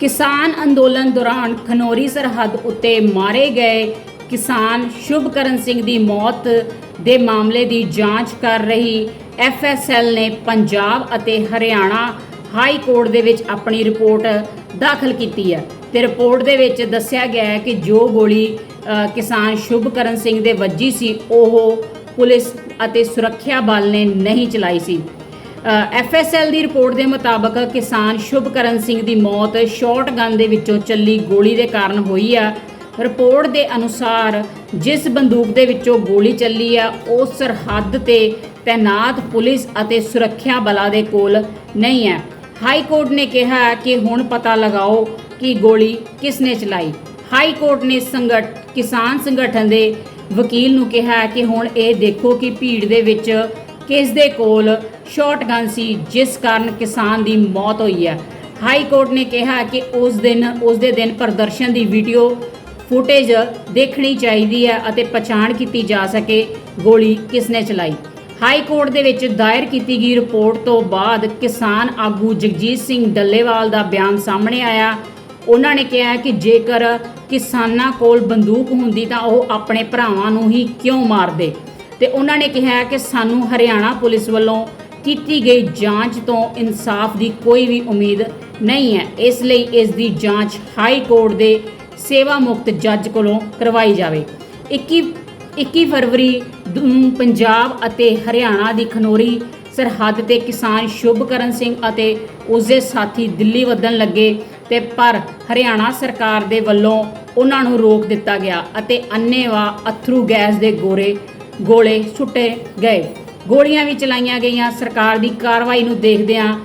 ਕਿਸਾਨ ਅੰਦੋਲਨ ਦੌਰਾਨ ਖਨੌਰੀ ਸਰਹੱਦ ਉੱਤੇ ਮਾਰੇ ਗਏ ਕਿਸਾਨ ਸ਼ੁਭਕਰਨ ਸਿੰਘ ਦੀ ਮੌਤ ਦੇ ਮਾਮਲੇ ਦੀ ਜਾਂਚ ਕਰ ਰਹੀ ਐਫਐਸਐਲ ਨੇ ਪੰਜਾਬ ਅਤੇ ਹਰਿਆਣਾ ਹਾਈ ਕੋਰਟ ਦੇ ਵਿੱਚ ਆਪਣੀ ਰਿਪੋਰਟ ਦਾਖਲ ਕੀਤੀ ਹੈ ਤੇ ਰਿਪੋਰਟ ਦੇ ਵਿੱਚ ਦੱਸਿਆ ਗਿਆ ਹੈ ਕਿ ਜੋ ਗੋਲੀ ਕਿਸਾਨ ਸ਼ੁਭਕਰਨ ਸਿੰਘ ਦੇ ਵੱਜੀ ਸੀ, ਉਹ ਪੁਲਿਸ ਅਤੇ ਸੁਰੱਖਿਆ ਬਲ ਨੇ ਨਹੀਂ ਚਲਾਈ ਸੀ। ਐਫਐਸਐਲ ਦੀ ਰਿਪੋਰਟ ਦੇ ਮੁਤਾਬਕ ਕਿਸਾਨ ਸ਼ੁਭਕਰਨ ਸਿੰਘ ਦੀ ਮੌਤ ਸ਼ਾਰਟ ਗਨ ਦੇ ਵਿੱਚੋਂ ਚੱਲੀ ਗੋਲੀ ਦੇ ਕਾਰਨ ਹੋਈ ਆ। ਰਿਪੋਰਟ ਦੇ ਅਨੁਸਾਰ ਜਿਸ ਬੰਦੂਕ ਦੇ ਵਿੱਚੋਂ ਗੋਲੀ ਚੱਲੀ ਆ, ਉਹ ਸਰਹੱਦ ਤੇ ਤੈਨਾਤ ਪੁਲਿਸ ਅਤੇ ਸੁਰੱਖਿਆ ਬਲਾਂ ਦੇ ਕੋਲ ਨਹੀਂ ਹੈ। ਹਾਈ ਕੋਰਟ ਨੇ ਕਿਹਾ ਕਿ ਹੁਣ ਪਤਾ ਲਗਾਓ ਕਿ ਗੋਲੀ ਕਿਸ ਨੇ ਚਲਾਈ। ਹਾਈ ਕੋਰਟ ਨੇ ਸੰਗਠ, ਕਿਸਾਨ ਸੰਗਠਨ ਦੇ ਵਕੀਲ ਨੂੰ ਕਿਹਾ ਕਿ ਹੁਣ ਇਹ ਦੇਖੋ ਕਿ ਭੀੜ ਦੇ ਵਿੱਚ ਕਿਸ ਦੇ ਕੋਲ ਸ਼ਾਟਗਨ ਸੀ, ਜਿਸ ਕਾਰਨ ਕਿਸਾਨ ਦੀ ਮੌਤ ਹੋਈ ਹੈ। ਹਾਈ ਕੋਰਟ ਨੇ ਕਿਹਾ ਕਿ ਉਸ ਦਿਨ, ਉਸ ਦੇ ਦਿਨ ਪ੍ਰਦਰਸ਼ਨ ਦੀ ਵੀਡੀਓ ਫੁਟੇਜ ਦੇਖਣੀ ਚਾਹੀਦੀ ਹੈ ਅਤੇ ਪਛਾਣ ਕੀਤੀ ਜਾ ਸਕੇ, ਗੋਲੀ ਕਿਸ ਨੇ ਚਲਾਈ? ਹਾਈ ਕੋਰਟ ਦੇ ਵਿੱਚ ਦਾਇਰ ਕੀਤੀ ਗਈ ਰਿਪੋਰਟ ਤੋਂ ਬਾਅਦ ਕਿਸਾਨ ਆਗੂ ਜਗਜੀਤ ਸਿੰਘ ਡੱਲੇਵਾਲ ਦਾ ਬਿਆਨ ਸਾਹਮਣੇ ਆਇਆ। ਉਹਨਾਂ ਨੇ ਕਿਹਾ ਕਿ ਜੇਕਰ ਕਿਸਾਨਾਂ ਕੋਲ ਬੰਦੂਕ ਹੁੰਦੀ ਤਾਂ ਉਹ ਆਪਣੇ ਭਰਾਵਾਂ ਨੂੰ ਹੀ ਕਿਉਂ ਮਾਰਦੇ? ਤੇ ਉਹਨਾਂ ਨੇ ਕਿਹਾ ਕਿ ਸਾਨੂੰ ਹਰਿਆਣਾ ਪੁਲਿਸ ਵੱਲੋਂ ਕੀਤੀ ਗਈ ਜਾਂਚ ਤੋਂ ਇਨਸਾਫ ਦੀ ਕੋਈ ਵੀ ਉਮੀਦ ਨਹੀਂ ਹੈ। ਇਸ ਲਈ ਇਸ ਦੀ ਜਾਂਚ ਹਾਈ ਕੋਰਟ ਦੇ ਸੇਵਾ ਮੁਕਤ ਜੱਜ ਕੋਲੋਂ ਕਰਵਾਈ ਜਾਵੇ। 21 21 ਫਰਵਰੀ ਨੂੰ ਪੰਜਾਬ ਅਤੇ ਹਰਿਆਣਾ ਦੀ ਖਨੌਰੀ ਸਰਹੱਦ ਤੇ ਕਿਸਾਨ ਸ਼ੁਭਕਰਨ ਸਿੰਘ ਅਤੇ ਉਸਦੇ ਸਾਥੀ ਦਿੱਲੀ ਵਧਣ ਲੱਗੇ ਤੇ ਪਰ ਹਰਿਆਣਾ ਸਰਕਾਰ ਦੇ ਵੱਲੋਂ ਉਹਨਾਂ ਨੂੰ ਰੋਕ ਦਿੱਤਾ ਗਿਆ ਅਤੇ ਅੰਨੇਵਾ ਅਥਰੂ ਗੈਸ ਦੇ ਗੋਰੇ ਗੋਲੇ ਸੁੱਟੇ ਗਏ। ਗੋਲੀਆਂ ਵੀ ਚਲਾਈਆਂ ਗਈਆਂ। ਸਰਕਾਰ ਦੀ ਕਾਰਵਾਈ ਨੂੰ ਦੇਖਦਿਆਂ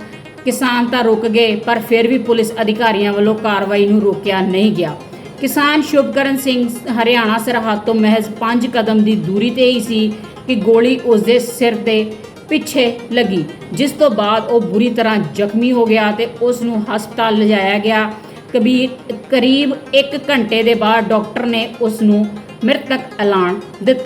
ਕਿਸਾਨ ਤਾਂ ਰੁਕ ਗਏ, ਪਰ ਫਿਰ ਵੀ ਪੁਲਿਸ ਅਧਿਕਾਰੀਆਂ ਵੱਲੋਂ ਕਾਰਵਾਈ ਨੂੰ ਰੋਕਿਆ ਨਹੀਂ ਗਿਆ। ਕਿਸਾਨ ਸ਼ੁਭਕਰਨ ਸਿੰਘ ਹਰਿਆਣਾ ਸਰਹੱਦ ਤੋਂ ਮਹਿਜ਼ 5 ਕਦਮ ਦੀ ਦੂਰੀ ਤੇ ਹੀ ਸੀ ਕਿ ਗੋਲੀ ਉਸ ਦੇ ਸਿਰ 'ਤੇ ਪਿੱਛੇ ਲੱਗੀ, ਜਿਸ ਤੋਂ ਬਾਅਦ ਉਹ ਬੁਰੀ ਤਰ੍ਹਾਂ ਜ਼ਖਮੀ ਹੋ ਗਿਆ ਤੇ ਉਸ ਨੂੰ ਹਸਪਤਾਲ ਲਿਜਾਇਆ ਗਿਆ। ਕਬੀਰ, ਕਰੀਬ 1 ਘੰਟੇ ਦੇ ਬਾਅਦ ਡਾਕਟਰ ਨੇ ਉਸ ਨੂੰ ਮ੍ਰਿਤਕ ਐਲਾਨ ਦਿੱਤਾ।